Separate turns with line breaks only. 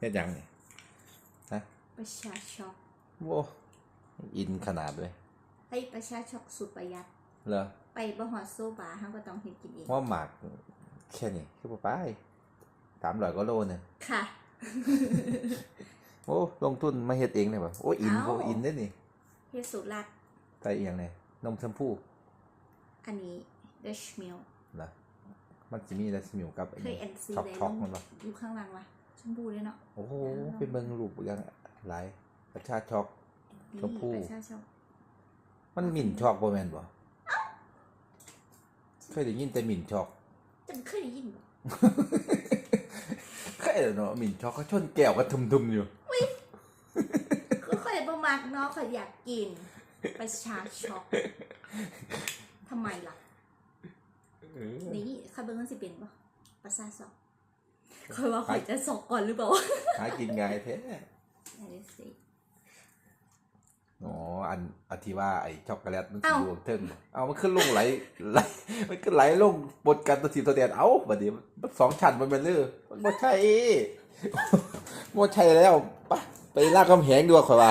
เฮ็ดหยังนี่
ประชาช็อก
โว้อินขนาดเลย
ไปประชาช็อกสุดประหยัด
เหรอ
ไปบ่ฮอดโซบาเฮาก็ต้องเฮ็ดกินเอง
ว่าหมากแค่นี้คือบ่ไปสามร้อยก็โลนึง
ค่ะ
โอ้ลงทุนมาเฮ็ดเองเลยบ่โอ้อิน
เอ้า
โอ้อินเด้อนี่
เฮ็ดสูตรลัด
ใส่อีหยังเนี่ยนมชมพู
อันนี้ Dutch Mill
เหรอมันสิมีแต่สมิวกับไอ้
เคย
นี่
NC
ช็อก
เลย
ช็อกมันบ่
อยู่ข้างหลังวะ ชมพูเลยเนาะ
โอ้โหเป็นเบิ่งรูปยังหลายประชาช็อกชมพู
นี่ประชาช็อก
มันหมิ่นช็อกบ่แม่นบ่เคยได้ยินแต่หมิ่นช็อก
จังเคยได้ยินบ่
เคยแล้วเนาะหมิ่นช็อกก็ชนแก้วก็ทุมๆอยู่
คือข่อยบ่มักเนาะข่อยอยากกินประชาช็อกทำไมล่ะนี่ข้าเบิ่งมันสิเป็นบ่ประชาช็อก ข่อยว่าข่อยจะสอกก่อนหรือเปล่า
หากินง่ายแท้
อันนี้สิ
อ๋ออันอธิว่าไอ้ช็อกโกแลตมันสิ
เอ้า
อยู่เทิงบ่เอามันขึ้นลงไหลไหลมันขึ้นไหลลงบนกันตัวสีตัวแดนเอ้าบัดนี้มันสองชั้นมันเป็นเรื่องมันบ่ใช่บ่ใช่แล้วไปไปลากกำแหงดีกว่าข่อยว่า